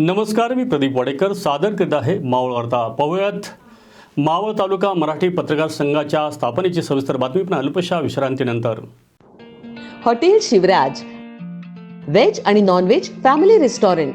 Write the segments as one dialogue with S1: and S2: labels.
S1: नमस्कार मी प्रदीप वाडेकर. सादर करीत आहे मावळ वार्ता. पाहूयात मावळ तालुका मराठी पत्रकार संघाच्या स्थापनेची सविस्तर बातमी. पण अल्पशा विश्रांतीनंतर.
S2: हॉटेल शिवराज व्हेज आणि non veg family restaurant.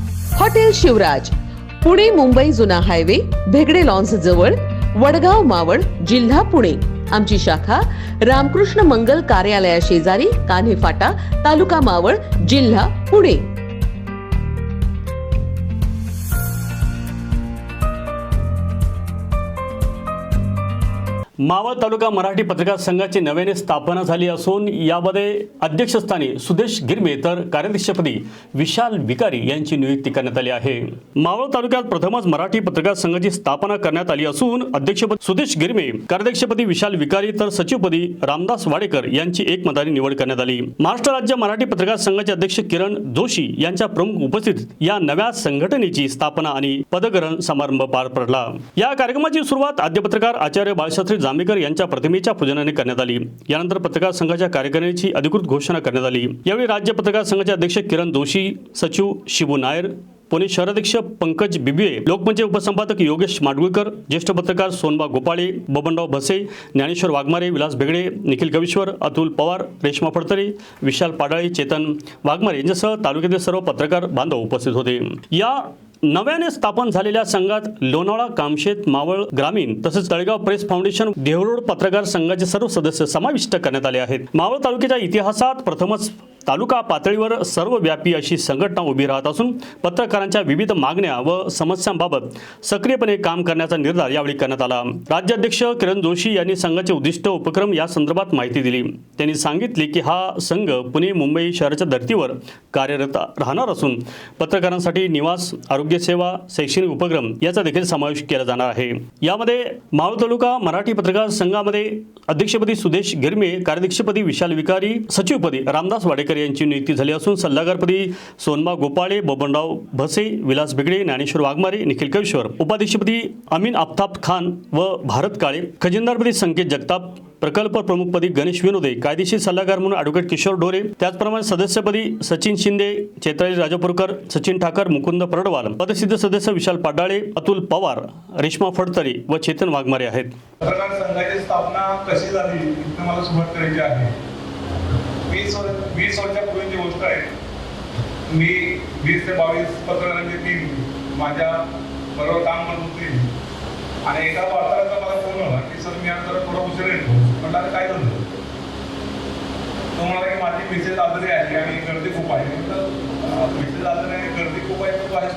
S2: Hotel Shivraj Pune Mumbai जुना हायवे भेगडे लॉन्स जवळ वडगाव मावळ जिल्हा पुणे. आमची शाखा रामकृष्ण मंगल कार्यालया शेजारी कान्हे फाटा तालुका मावळ जिल्हा पुणे.
S1: मावळ तालुका मराठी पत्रकार संघाची नव्याने स्थापना झाली असून यामध्ये अध्यक्षस्थानी सुदेश गिरमे तर कार्याध्यक्षपदी विशाल विकारी यांची नियुक्ती करण्यात आली आहे. मावळ तालुक्यात प्रथमच मराठी पत्रकार संघाची स्थापना करण्यात आली असून अध्यक्षपदी सुदेश गिरमे कार्याध्यक्षपदी विशाल विकारी तर सचिवपदी रामदास वाडेकर यांची एकमताने निवड करण्यात आली. महाराष्ट्र राज्य मराठी पत्रकार संघाचे अध्यक्ष किरण जोशी यांच्या प्रमुख उपस्थितीत या नव्या संघटनेची स्थापना आणि पदग्रहण समारंभ पार पडला. या कार्यक्रमाची सुरुवात आद्य पत्रकार आचार्य बाळशास्त्री जांभेकर यांच्या प्रतिमेच्या पूजनाने करण्यात आली. यानंतर पत्रकार संघाच्या कार्यकारिणीची अधिकृत घोषणा करण्यात आली. यावेळी राज्य पत्रकार संघाचे अध्यक्ष किरण जोशी सचिव शिबू नायर पुणे शहराध्यक्ष पंकज बिबिये लोकमंच उपसंपादक योगेश माडगुळकर ज्येष्ठ पत्रकार सोनबा गोपाळे बबनराव भसे ज्ञानेश्वर वाघमारे विलास बेगडे निखिल गविश्वर अतुल पवार रेश्मा फडतरे विशाल पाडाळे चेतन वाघमारे यांच्यासह तालुक्यातील सर्व पत्रकार बांधव उपस्थित होते. या नव्याने स्थापन झालेल्या संघात लोणावळा कामशेत मावळ ग्रामीण तसेच तळेगाव प्रेस फाउंडेशन देहरोड पत्रकार संघाचे सर्व सदस्य समाविष्ट करण्यात आले आहेत. मावळ तालुक्याच्या इतिहासात प्रथमच तालुका पातळीवर सर्वव्यापी अशी संघटना उभी राहत असून पत्रकारांच्या विविध मागण्या व समस्यांबाबत सक्रियपणे काम करण्याचा निर्धार यावेळी करण्यात आला. राज्याध्यक्ष किरण जोशी यांनी संघाचे उद्दिष्ट उपक्रम या संदर्भात माहिती दिली. त्यांनी सांगितले की हा संघ पुणे मुंबई शहराच्या धर्तीवर कार्यरत राहणार असून पत्रकारांसाठी निवास आरोग्य सेवा शैक्षणिक उपक्रम याचा देखील समावेश केला जाणार आहे. यामध्ये मावळ तालुका मराठी पत्रकार संघामध्ये अध्यक्षपदी सुदेश गिरमे कार्याध्यक्षपदी विशाल विकारी सचिवपदी रामदास वाडेकर यांची नियुक्ती झाली असून सल्लागारपदी सोनमा गोपाळे बबनराव भसे विलास बिगडे ज्ञानेश्वर वाघमारे निखिल कविश्वर उपाध्यक्षपदी अमीन आफताब खान व भारत काळे खजिनदारपदी संकेत जगताप प्रकल्प प्रमुखपदी गणेश विनोदे कायदेशीर सल्लागार म्हणून ॲडव्होकेट किशोर ढोरे त्याचप्रमाणे सदस्यपदी सचिन शिंदे चैत्राली राजापूरकर सचिन ठाकर मुकुंद परडवाल पदसिद्ध सदस्य विशाल पाडाळे अतुल पवार रेश्मा फडतरे व चेतन वाघमारे आहेत.
S3: पत्रकार संघाची स्थापना कशी झाली? मला सुरुवात करायची आहे. वीस वर्ष वीस वर्षापूर्वीची गोष्ट आहे मी वीस ते बावीस पत्रकारांची टीम माझ्या बरोबर काम करत होती. आणि एका वार्ताहराचा मला फोन आला की सर मी आता थोडा उशीर येतो म्हटलं आता काय झालं? तो म्हणाला की माझी मिसेस आजारी आहे आणि गर्दी खूप आहे. म्हटलं मिसेस आजारी आहे गर्दी खूप आहे तर तू आहेस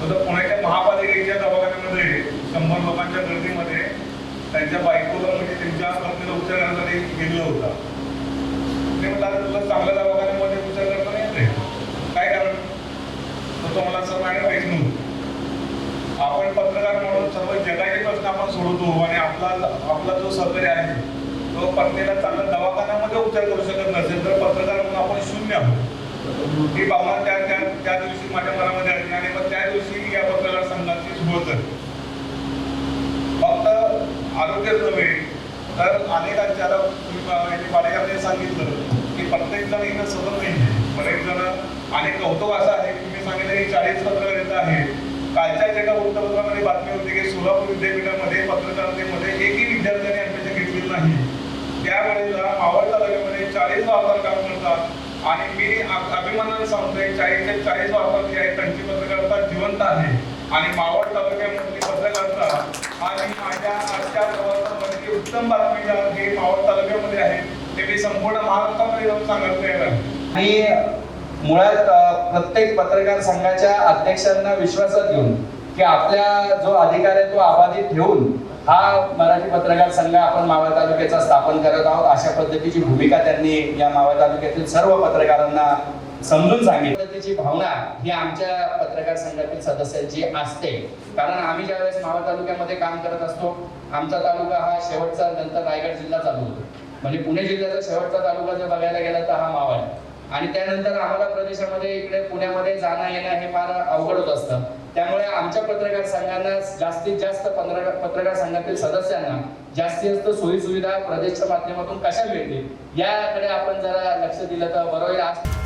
S3: तर पुण्याच्या महापालिकेच्या दवाखान्यामध्ये शंभर लोकांच्या गर्दीमध्ये त्यांच्या बायकोला म्हणजे त्यांच्या पत्नीला उपचार करण्यासाठी गेलेला होता ते म्हटलं "अरे तुला चांगल्या दवाखान्यामध्ये उपचार करता नाही येते काय कारण तर तो मला सर मॅडम माहीत नव्हतं आपण पत्रकार म्हणून सर्व जगाचे प्रश्न आपण सोडवतो आणि आपला आपला जो सहकारी आहे तो पत्नीला चांगला दवाखान्यामध्ये उपचार करू शकत नसेल तर पत्रकार म्हणून आपण शून्य आहोत. ही भावना त्या त्या त्या दिवशी माझ्या मनामध्ये आली आणि मग त्या दिवशी या पत्रकार संघाची सुरुवात झाली. फक्त आरोग्यच नव्हे तर अनेकांच्या आता पालेकरांनी सांगितलं की प्रत्येक जण इथं सतत नाही. बरेच जण आणि कौतुक असं आहे की मी सांगितलं की चाळीस पत्रकार येत आहे. कालच्या एका वृत्तपत्रामध्ये बातमी होती की सोलापूर विद्यापीठामध्ये पत्रकारितेमध्ये एकही विद्यार्थ्यांनी ऍडमिशन घेतलेलं नाही. त्यावेळेला मावळ तालुक्यामध्ये चाळीस वार्ताहर काम करतात आणि मी अभिमानाने सांगतोय चाळीस ते चाळीस वार्ताहर जे आहेत त्यांची पत्रकारिता जिवंत आहे आणि मावळ तालुक्यामधली पत्रकारिता आणि माझ्या आजच्या प्रवासामध्ये उत्तम बातमी ज्या हे मावळ तालुक्यामध्ये आहे ते मी संपूर्ण महाराष्ट्रामध्ये जाऊन सांगत नाही आहे.
S4: आणि मुळात प्रत्येक पत्रकार संघाच्या अध्यक्षांना विश्वासात घेऊन की आपल्या जो अधिकार आहे तो अबाधित ठेवून हा मराठी पत्रकार संघ आपण मावळ तालुक्याचा स्थापन करत आहोत अशा पद्धतीची भूमिका त्यांनी या मावळ तालुक्यातील सर्व पत्रकारांना समजून सांगितली. त्याची भावना ही आमच्या पत्रकार संघातील सदस्यांची असते. कारण आम्ही ज्यावेळेस मावळ तालुक्यामध्ये काम करत असतो आमचा तालुका हा शेवटचा नंतर रायगड जिल्हा चालू होतो. म्हणजे पुणे जिल्ह्याचा शेवटचा तालुका जर बघायला गेला तर हा मावळ आहे. आणि त्यानंतर आम्हाला प्रदेशामध्ये इकडे पुण्यामध्ये जाणं येणं हे फार अवघड होत असतं. त्यामुळे आमच्या पत्रकार संघांना जास्तीत जास्त पत्रकार पत्रकार संघातील सदस्यांना जास्तीत जास्त सोयी सुविधा प्रदेशच्या माध्यमातून कशा मिळतील याकडे आपण जरा लक्ष दिलं तर बरोबर आज